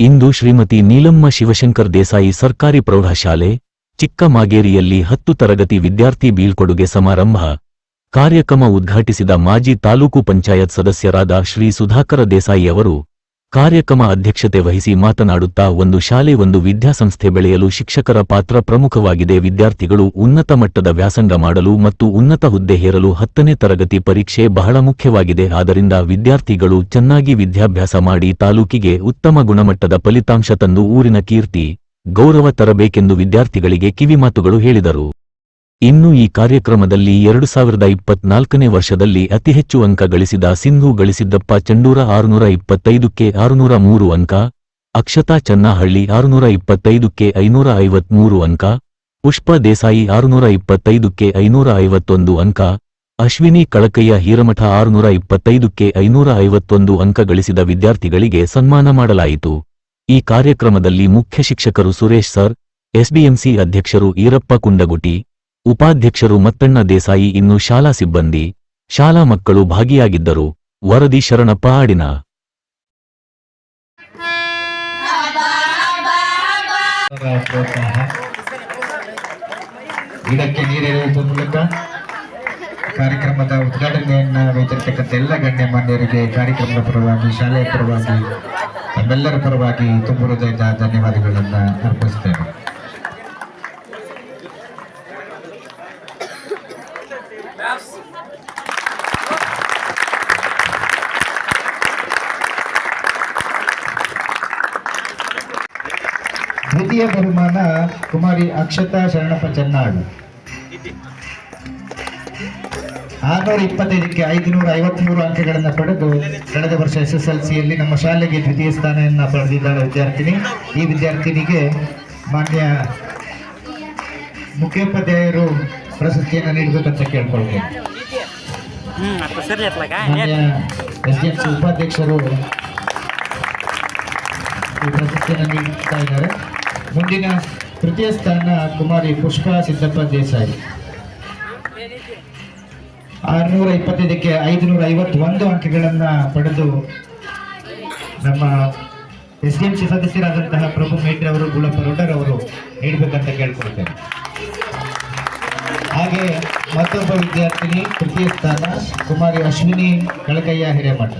ಇಂದು ಶ್ರೀಮತಿ ನೀಲಮ್ಮ ಶಿವಶಂಕರ್ ದೇಸಾಯಿ ಸರ್ಕಾರಿ ಪ್ರೌಢಶಾಲೆ, ಚಿಕ್ಕಮಾಗೇರಿಯಲ್ಲಿ ಹತ್ತು ತರಗತಿ ವಿದ್ಯಾರ್ಥಿ ಬೀಳ್ಕೊಡುಗೆ ಸಮಾರಂಭ. ಕಾರ್ಯಕ್ರಮ ಉದ್ಘಾಟಿಸಿದ ಮಾಜಿ ತಾಲೂಕು ಪಂಚಾಯತ್ ಸದಸ್ಯರಾದ ಶ್ರೀ ಸುಧಾಕರ ದೇಸಾಯಿ ಅವರು ಕಾರ್ಯಕ್ರಮ ಅಧ್ಯಕ್ಷತೆ ವಹಿಸಿ ಮಾತನಾಡುತ್ತಾ ಒಂದು ಶಾಲೆ ಒಂದು ವಿದ್ಯಾಸಂಸ್ಥೆ ಬೆಳೆಯಲು ಶಿಕ್ಷಕರ ಪಾತ್ರ ಪ್ರಮುಖವಾಗಿದೆ. ವಿದ್ಯಾರ್ಥಿಗಳು ಉನ್ನತ ಮಟ್ಟದ ವ್ಯಾಸಂಗ ಮಾಡಲು ಮತ್ತು ಉನ್ನತ ಹುದ್ದೆ ಹೇರಲು ಹತ್ತನೇ ತರಗತಿ ಪರೀಕ್ಷೆ ಬಹಳ ಮುಖ್ಯವಾಗಿದೆ. ಆದ್ದರಿಂದ ವಿದ್ಯಾರ್ಥಿಗಳು ಚೆನ್ನಾಗಿ ವಿದ್ಯಾಭ್ಯಾಸ ಮಾಡಿ ತಾಲೂಕಿಗೆ ಉತ್ತಮ ಗುಣಮಟ್ಟದ ಫಲಿತಾಂಶ ತಂದು ಊರಿನ ಕೀರ್ತಿ, ಗೌರವ ತರಬೇಕೆಂದು ವಿದ್ಯಾರ್ಥಿಗಳಿಗೆ ಕಿವಿಮಾತುಗಳು ಹೇಳಿದರು. ಇನ್ನು ಈ ಕಾರ್ಯಕ್ರಮದಲ್ಲಿ ಎರಡು ಸಾವಿರದ ಇಪ್ಪತ್ನಾಲ್ಕನೇ ವರ್ಷದಲ್ಲಿ ಅತಿ ಹೆಚ್ಚು ಅಂಕ ಗಳಿಸಿದ ಸಿಂಧು ಗಳಿಸಿದ್ದಪ್ಪ ಚಂಡೂರ ಆರುನೂರ ಇಪ್ಪತ್ತೈದಕ್ಕೆ ಆರುನೂರ ಮೂರು ಅಂಕ, ಅಕ್ಷತಾ ಚನ್ನಹಳ್ಳಿ ಆರುನೂರ ಇಪ್ಪತ್ತೈದಕ್ಕೆ ಐನೂರ ಐವತ್ಮೂರು ಅಂಕ, ಪುಷ್ಪ ದೇಸಾಯಿ ಆರುನೂರ ಇಪ್ಪತ್ತೈದಕ್ಕೆ ಐನೂರ ಐವತ್ತೊಂದು ಅಂಕ, ಅಶ್ವಿನಿ ಕಳಕಯ್ಯ ಹೀರಮಠ ಆರುನೂರ ಇಪ್ಪತ್ತೈದಕ್ಕೆ ಐನೂರ ಐವತ್ತೊಂದು ಅಂಕ ಗಳಿಸಿದ ವಿದ್ಯಾರ್ಥಿಗಳಿಗೆ ಸನ್ಮಾನ ಮಾಡಲಾಯಿತು. ಈ ಕಾರ್ಯಕ್ರಮದಲ್ಲಿ ಮುಖ್ಯ ಶಿಕ್ಷಕರು ಸುರೇಶ್ ಸರ್ ಎಸ್ಬಿಎಂಸಿ ಅಧ್ಯಕ್ಷರು ಈರಪ್ಪ ಕುಂಡಗುಟಿ ಉಪಾಧ್ಯಕ್ಷರು ಮತ್ತಣ್ಣ ದೇಸಾಯಿ ಇನ್ನು ಶಾಲಾ ಸಿಬ್ಬಂದಿ, ಶಾಲಾ ಮಕ್ಕಳು ಭಾಗಿಯಾಗಿದ್ದರು. ವರದಿ ಶರಣಪ್ಪ ಆಡಿನ ಇದಕ್ಕೆ ನೀರೆರೆಯುವ ಮೂಲಕ ಕಾರ್ಯಕ್ರಮದ ಉದ್ಘಾಟನೆಯನ್ನ ವಹಿಸಿರ್ತಕ್ಕಂಥ ಎಲ್ಲ ಗಣ್ಯ ಮಾನ್ಯರಿಗೆ ಕಾರ್ಯಕ್ರಮದ ಪರವಾಗಿ, ಶಾಲೆಯ ಪರವಾಗಿ ನಮ್ಮೆಲ್ಲರ ಪರವಾಗಿ ತುಂಬ ಹೃದಯದ ಧನ್ಯವಾದಗಳನ್ನು ಅರ್ಪಿಸ್ತೇನೆ ದ್ವಿತೀಯ ಬಹುಮಾನ ಕುಮಾರಿ ಅಕ್ಷತಾ ಶರಣಪ್ಪ ಚೆನ್ನಾಳು. ಆರ್ನೂರ ಇಪ್ಪತ್ತೈದಕ್ಕೆ ಐದುನೂರ ಐವತ್ಮೂರು ಅಂಕಗಳನ್ನು ಪಡೆದು ಕಳೆದ ವರ್ಷ ಎಸ್ ಎಸ್ ಎಲ್ ಸಿಯಲ್ಲಿ ನಮ್ಮ ಶಾಲೆಗೆ ದ್ವಿತೀಯ ಸ್ಥಾನವನ್ನು ಪಡೆದಿದ್ದಾಳೆ ವಿದ್ಯಾರ್ಥಿನಿ. ಈ ವಿದ್ಯಾರ್ಥಿನಿಗೆ ಮಾನ್ಯ ಮುಖ್ಯೋಪಾಧ್ಯಾಯರು ಪ್ರಶಸ್ತಿಯನ್ನು ನೀಡಬೇಕಂತ ಕೇಳ್ಕೊಳ್ತೇನೆ. ಎಸ್ ಡಿ ಎಂ ಸಿ ಉಪಾಧ್ಯಕ್ಷರು ಈ ಪ್ರಶಸ್ತಿಯನ್ನು ನೀಡ್ತಾ ಇದ್ದಾರೆ. ಮುಂದಿನ ತೃತೀಯ ಸ್ಥಾನ ಕುಮಾರಿ ಪುಷ್ಪ ಸಿದ್ದಪ್ಪ ದೇಸಾಯಿ. ಆರುನೂರ ಇಪ್ಪತ್ತೈದಕ್ಕೆ ಐದುನೂರ ಐವತ್ತೊಂದು ಅಂಕಗಳನ್ನು ಪಡೆದು ನಮ್ಮ ಎಸ್ ಡಿ ಎಂ ಸಿ ಸದಸ್ಯರಾದಂತಹ ಪ್ರಭು ಮೇಟ್ರಿ ಅವರು ಗುಳಪ್ಪ ರೊಡ್ಡರ್ ಅವರು ನೀಡಬೇಕಂತ ಕೇಳ್ಕೊಳ್ತೇನೆ. ಹಾಗೆ ಮತ್ತೊಬ್ಬ ವಿದ್ಯಾರ್ಥಿನಿ ತೃತೀಯ ಸ್ಥಾನ ಕುಮಾರಿ ಅಶ್ವಿನಿ ಕಳಕಯ್ಯ ಹಿರೇಮಠ.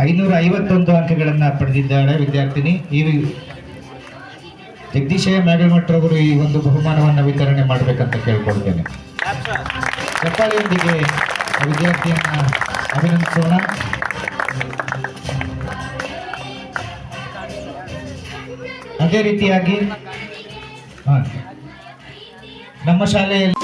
ಐನೂರ ಐವತ್ತೊಂದು ಅಂಕಗಳನ್ನು ಪಡೆದಿದ್ದಾಳೆ ವಿದ್ಯಾರ್ಥಿನಿ. ಈ ಜಗದೀಶಯ್ಯ ಅವರು ಈ ಒಂದು ಬಹುಮಾನವನ್ನು ವಿತರಣೆ ಮಾಡಬೇಕಂತ ಕೇಳ್ಕೊಳ್ತೇನೆ. ಚಪ್ಪಾಳಿಯೊಂದಿಗೆ ವಿದ್ಯಾರ್ಥಿಯನ್ನ ಅಭಿನಂದಿಸೋಣ. ಅದೇ ರೀತಿಯಾಗಿ ಹಾ. ನಮ್ಮ ಶಾಲೆಯಲ್ಲಿ